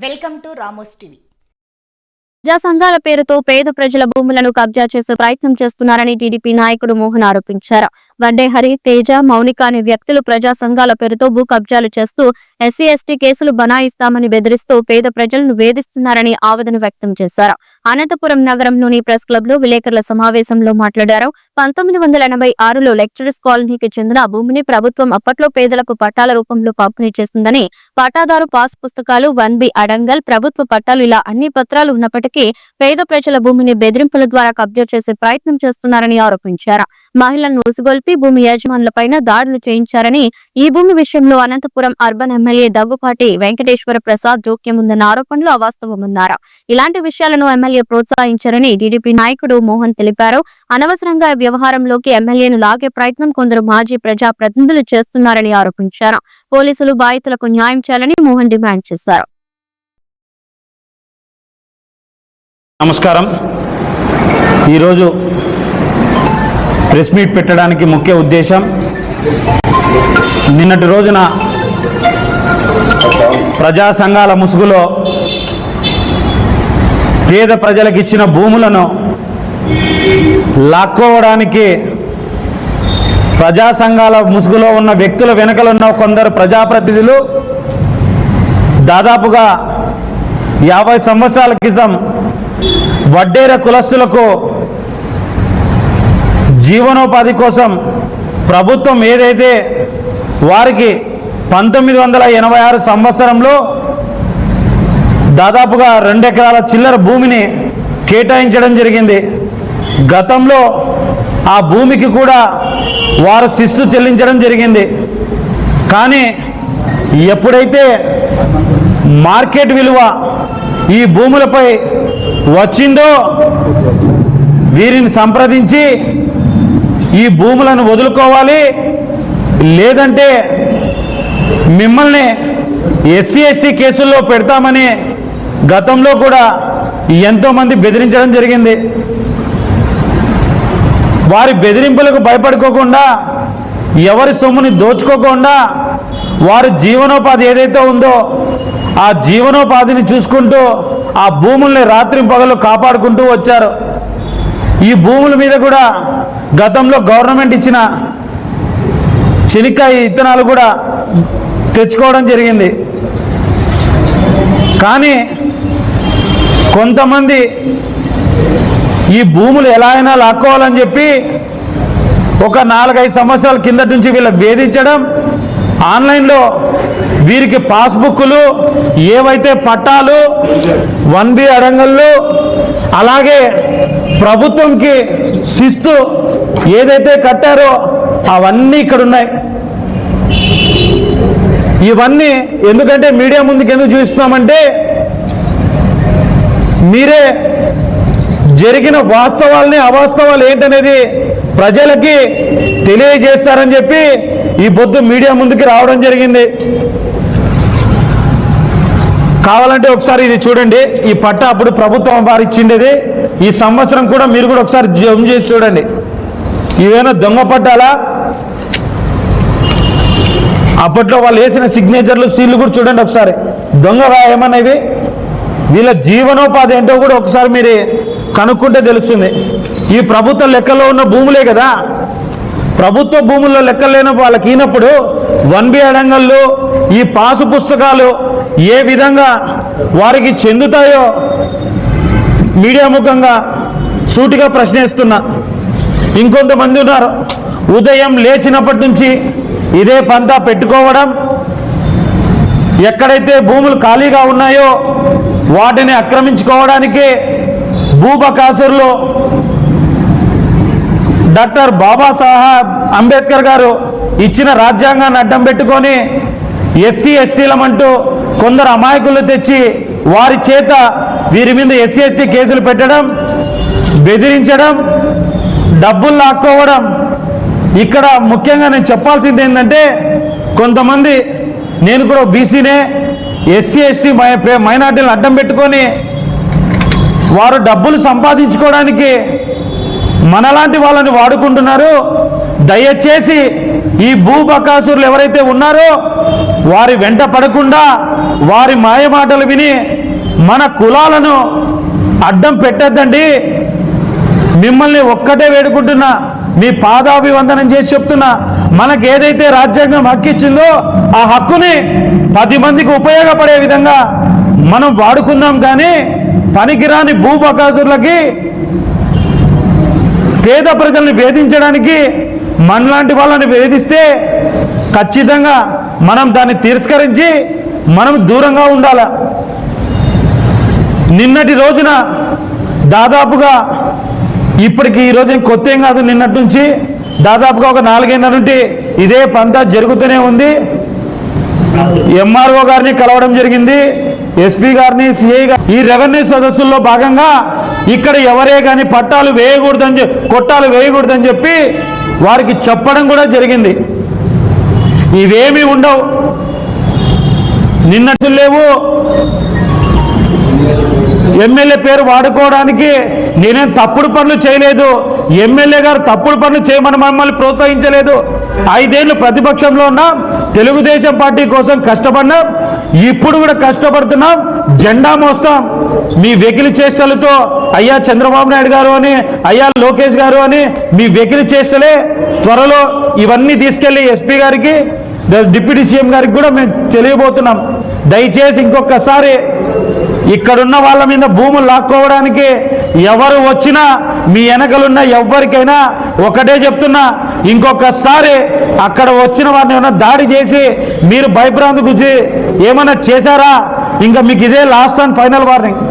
Welcome to Ramos TV ప్రజా సంఘాల పేరుతో పేద ప్రజల భూములను కబ్జా చేసే ప్రయత్నం చేస్తున్నారని టీడీపీ నాయకుడు మోహన్ ఆరోపించారు. వడ్డే హరి తేజ మౌనిక అనే వ్యక్తులు ప్రజా సంఘాల పేరుతో భూ కబ్జాలు చేస్తూ ఎస్సీ ఎస్టీ కేసులు బనాయిస్తామని బెదిరిస్తూ పేద ప్రజలను వేధిస్తున్నారని ఆవేదన వ్యక్తం చేశారు. అనంతపురం నగరంలోని ప్రెస్ క్లబ్లో విలేకరుల సమావేశంలో మాట్లాడారు. పంతొమ్మిది వందల ఎనభై ఆరులో లెక్చరర్స్ కాలనీకి చెందిన భూమిని ప్రభుత్వం అప్పట్లో పేదలకు పట్టాల రూపంలో పంపిణీ చేస్తుందని పట్టాదారు పాస్ పుస్తకాలు వన్ బి అడంగల్ ప్రభుత్వ పట్టాలు ఇలా అన్ని పత్రాలు ఉన్నప్పటికీ పేద ప్రజల భూమిని బెదిరింపుల ద్వారా కబ్జా చేసే ప్రయత్నం చేస్తున్నారని ఆరోపించారు. మహిళలను ఉసుగొల్పి భూమి యజమానులపైన దాడులు చేయించారని ఈ భూమి విషయంలో అనంతపురం అర్బన్ ఎమ్మెల్యే దగ్గుపాటి వెంకటేశ్వర ప్రసాద్ జోక్యం ఉందన్న ఆరోపణలు అవాస్తవమన్నారు. ఇలాంటి విషయాలను ఎమ్మెల్యే ప్రోత్సహించారని టీడీపీ నాయకుడు మోహన్ తెలిపారు. అనవసరంగా వ్యవహారంలోకి ఎమ్మెల్యేను లాగే ప్రయత్నం కొందరు మాజీ ప్రజా ప్రతినిధులు చేస్తున్నారని ఆరోపించారు. పోలీసులు బాధితులకు న్యాయం చేయాలని మోహన్ డిమాండ్ చేశారు. నమస్కారం. ఈరోజు ప్రెస్ మీట్ పెట్టడానికి ముఖ్య ఉద్దేశం నిన్నటి రోజున ప్రజా సంఘాల ముసుగులో పేద ప్రజలకు ఇచ్చిన భూములను లాక్కోవడానికి ప్రజా సంఘాల ముసుగులో ఉన్న వ్యక్తుల వెనుకలున్న కొందరు ప్రజాప్రతినిధులు దాదాపుగా యాభై సంవత్సరాల క్రితం వడ్డేర కులస్తులకు జీవనోపాధి కోసం ప్రభుత్వం ఏదైతే వారికి పంతొమ్మిది వందల ఎనభై ఆరు సంవత్సరంలో దాదాపుగా రెండు ఎకరాల చిల్లర భూమిని కేటాయించడం జరిగింది. గతంలో ఆ భూమికి కూడా వారు శిస్తు చెల్లించడం జరిగింది. కానీ ఎప్పుడైతే మార్కెట్ విలువ ఈ భూములపై వచ్చిందో వీరిని సంప్రదించి ఈ భూములను వదులుకోవాలి. లేదంటే మిమ్మల్ని ఎస్సీ ఎస్టీ కేసుల్లో పెడతామని గతంలో కూడా ఎంతోమంది బెదిరించడం జరిగింది. వారి బెదిరింపులకు భయపడుకోకుండా ఎవరి సొమ్ముని దోచుకోకుండా వారి జీవనోపాధి ఏదైతే ఉందో ఆ జీవనోపాధిని చూసుకుంటూ ఆ భూముల్ని రాత్రి పగలు కాపాడుకుంటూ వచ్చారు. ఈ భూముల మీద కూడా గతంలో గవర్నమెంట్ ఇచ్చిన చెనిక్కాయ ఇత్తనాలు కూడా తెచ్చుకోవడం జరిగింది. కానీ కొంతమంది ఈ భూములు ఎలా అయినా లాక్కోవాలని చెప్పి ఒక నాలుగైదు సంవత్సరాల కిందటి నుంచి వీళ్ళు వేధించడం ఆన్లైన్లో వీరికి పాస్బుక్లు ఏవైతే పట్టాలు వన్ బి అడంగళ్ళు అలాగే ప్రభుత్వంకి శిస్తు ఏదైతే కట్టారో అవన్నీ ఇక్కడ ఉన్నాయి ఇవన్నీ ఎందుకంటే మీడియా ముందుకు ఎందుకు చూస్తున్నామంటే మీరే జరిగిన వాస్తవాల్ని అవాస్తవాలు ఏంటనేది ప్రజలకి తెలియజేస్తారని చెప్పి ఈ పొద్దు మీడియా ముందుకి రావడం జరిగింది. కావాలంటే ఒకసారి ఇది చూడండి. ఈ పట్ట అప్పుడు ప్రభుత్వం వారు ఇచ్చిండేది ఈ సంవత్సరం కూడా మీరు కూడా ఒకసారి జమ్ చేసి చూడండి. ఇవేనా దొంగ పట్టాలా? అప్పట్లో వాళ్ళు వేసిన సిగ్నేచర్లు సీళ్ళు కూడా చూడండి ఒకసారి. దొంగ ఏమన్నా ఇవి? వీళ్ళ జీవనోపాధి ఏంటో కూడా ఒకసారి మీరు కనుక్కుంటే తెలుస్తుంది. ఈ ప్రభుత్వ లెక్కలో ఉన్న భూములే కదా. ప్రభుత్వ భూముల్లో లెక్కలు లేని వాళ్ళకి ఈనప్పుడు వన్ బి అడంగళ్ళు ఈ పాసు పుస్తకాలు ఏ విధంగా వారికి చెందుతాయో మీడియా ముఖంగా సూటిగా ప్రశ్నిస్తున్నా ఇంకొంతమంది ఉన్నారు. ఉదయం లేచినప్పటి నుంచి ఇదే పంతా పెట్టుకోవడం ఎక్కడైతే భూములు ఖాళీగా ఉన్నాయో వాటిని ఆక్రమించుకోవడానికి భూబకాసురులో డాక్టర్ బాబాసాహెబ్ అంబేద్కర్ గారు ఇచ్చిన రాజ్యాంగాన్ని అడ్డం పెట్టుకొని ఎస్సీ ఎస్టీలమంటూ కొందరు అమాయకులు తెచ్చి వారి చేత వీరి మీద ఎస్సీ ఎస్టీ కేసులు పెట్టడం బెదిరించడం డబ్బులు లాక్కోవడం. ఇక్కడ ముఖ్యంగా నేను చెప్పాల్సింది ఏంటంటే కొంతమంది నేను కూడా బీసీనే ఎస్సీ ఎస్టీ మైనార్టీలను అడ్డం పెట్టుకొని వారు డబ్బులు సంపాదించుకోవడానికి మనలాంటి వాళ్ళని వాడుకుంటున్నారు. దయచేసి ఈ భూబకాసురులు ఎవరైతే ఉన్నారో వారి వెంట పడకుండా వారి మాయమాటలు విని మన కులాలను అడ్డం పెట్టద్దండి. మిమ్మల్ని ఒక్కటే వేడుకుంటున్నా మీ పాదాభివందనం చేసి చెప్తున్నా మనకు ఏదైతే రాజ్యాంగం హక్కు ఇచ్చిందో ఆ హక్కుని పది మందికి ఉపయోగపడే విధంగా మనం వాడుకుందాం. కానీ పనికిరాని భూబకాసురులకి పేద ప్రజల్ని వేధించడానికి మనలాంటి వాళ్ళని వేధిస్తే ఖచ్చితంగా మనం దాన్ని తిరస్కరించి మనం దూరంగా ఉండాలి? నిన్నటి రోజున దాదాపుగా ఇప్పటికి ఈ రోజు కొత్త ఏం కాదు నిన్నటి నుంచి దాదాపుగా ఒక నాలుగైదు నుండి ఇదే పంత జరుగుతూనే ఉంది. ఎంఆర్ఓ గారిని కలవడం జరిగింది. ఎస్పీ గారిని సిఐ గారి ఈ రెవెన్యూ సదస్సుల్లో భాగంగా ఇక్కడ ఎవరే కానీ పట్టాలు వేయకూడదని చె- కొట్టాలు వేయకూడదని చెప్పి వారికి చెప్పడం కూడా జరిగింది. ఇవేమీ ఉండవు. నిన్నటి లేవు. ఎమ్మెల్యే పేరు వాడుకోవడానికి నేనేం తప్పుడు పనులు చేయలేదు. ఎమ్మెల్యే గారు తప్పుడు పనులు చేయమని మమ్మల్ని ప్రోత్సహించలేదు. ఐదేళ్ళు ప్రతిపక్షంలో ఉన్నా. తెలుగుదేశం పార్టీ కోసం కష్టపడినాం. ఇప్పుడు కూడా కష్టపడుతున్నాం. జెండా మోస్తాం. మీ వెకిలి చేష్టలతో అయ్యా చంద్రబాబు నాయుడు గారు అని అయ్యా లోకేష్ గారు అని మీ వెకిలి చేష్టలే త్వరలో ఇవన్నీ తీసుకెళ్ళి ఎస్పీ గారికి డిప్యూటీ సీఎం గారికి కూడా మేము తెలియబోతున్నాం. దయచేసి ఇంకొకసారి ఇక్కడున్న వాళ్ళ మీద భూములు లాక్కోవడానికి ఎవరు వచ్చినా మీ వెనకలున్న ఎవరికైనా ఒకటే చెప్తున్నా ఇంకొకసారి అక్కడ వచ్చిన వారిని ఏమైనా దాడి చేసి మీరు భయభ్రాంతి గురించి ఏమైనా చేశారా? ఇంకా మీకు ఇదే లాస్ట్ అండ్ ఫైనల్ వార్నింగ్